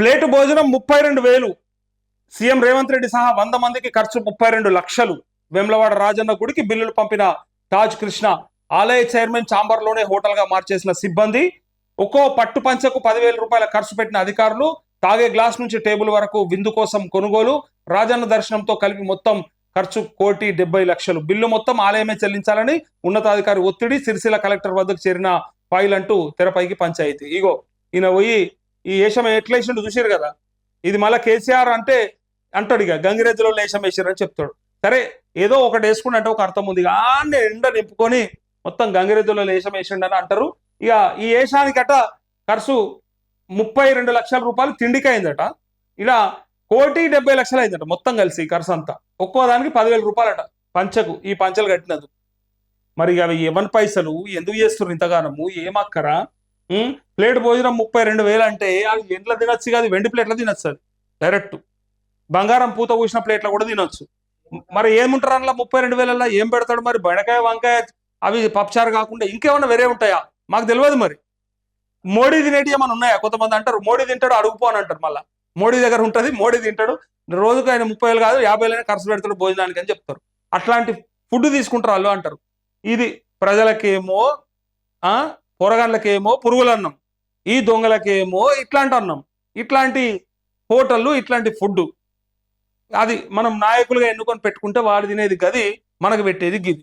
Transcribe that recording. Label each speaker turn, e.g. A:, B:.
A: Plate భోజనం ముప్పై రెండు వేలు. సీఎం రేవంత్ రెడ్డి సహా వంద మందికి ఖర్చు ముప్పై రెండు లక్షలు. వెమ్లవాడ రాజన్న గుడికి బిల్లులు పంపిన తాజ్ కృష్ణ ఆలయ చైర్మన్ చాంబర్లోనే హోటల్గా మార్చేసిన సిబ్బంది. ఒక్కో పట్టు పంచకు పదివేల రూపాయల ఖర్చు పెట్టిన అధికారులు తాగే గ్లాస్ నుంచి టేబుల్ వరకు విందు కోసం కొనుగోలు రాజన్న దర్శనంతో కలిపి మొత్తం ఖర్చు కోటి డెబ్బై లక్షలు. బిల్లు మొత్తం ఆలయమే చెల్లించాలని ఉన్నతాధికారి ఒత్తిడి సిరిసిల్ల కలెక్టర్ వద్దకు చేరిన ఫైల్ అంటూ తెరపైకి పంచాయతీ. ఇగో ఈయన పోయి ఈ ఏషం ఎట్లేసిండు చూసారు కదా? ఇది మళ్ళీ కేసీఆర్ అంటే అంటాడు ఇక గంగిరెద్దులో ఏషం వేసారు అని చెప్తాడు. సరే ఏదో ఒకటి వేసుకుని అంటే ఒక అర్థం ఉంది. కానీ ఎండ నింపుకొని మొత్తం గంగిరెద్దులో ఏషం వేసిండు అని అంటారు. ఇక ఈ ఏషానికట ఖర్చు ముప్పై రెండు లక్షల రూపాయలు తిండికి అయిందట ఇలా కోటి డెబ్బై లక్షలు అయిందట మొత్తం కలిసి ఖర్చు అంతా. ఒక్కో దానికి పదివేల రూపాయలట పంచకు ఈ పంచలు కట్టినందుకు. మరి అవి ఎవరి పైసలు? ఎందుకు చేస్తున్నారు ఇంతగానము? ఏమక్కరా? ప్లేట్ భోజనం ముప్పై రెండు వేలు అంటే అది ఎండ్ల తినొచ్చు కాదు వెండి ప్లేట్లో తినొచ్చు అది. డైరెక్ట్ బంగారం పూత పూసిన ప్లేట్లో కూడా తినొచ్చు. మరి ఏముంటారు అందులో ముప్పై రెండు వేలల్లో? ఏం పెడతాడు మరి? బెండకాయ వంకాయ అవి పప్పుచారు కాకుండా ఇంకేమన్నా వేరే ఉంటాయా? మాకు తెలియదు మరి. మోడీ తినేటి ఏమైనా ఉన్నాయా? కొంతమంది అంటారు మోడీ తింటాడు అడుగుపో అని అంటారు మళ్ళా. మోడీ దగ్గర ఉంటుంది మోడీ తింటాడు. రోజుకు ఆయన ముప్పై వేలు కాదు యాభై వేలైనా ఖర్చు పెడతాడు భోజనానికి అని చెప్తారు. అట్లాంటి ఫుడ్ తీసుకుంటారు వాళ్ళు అంటారు. ఇది ప్రజలకేమో ఆ పొరగాళ్ళకేమో పురుగులు అన్నం ఈ దొంగలకేమో ఇట్లాంటి అన్నం ఇట్లాంటి హోటళ్ళు ఇట్లాంటి ఫుడ్ అది మనం నాయకులుగా ఎన్నుకొని పెట్టుకుంటే వాడు తినేది గది మనకు పెట్టేది గిది.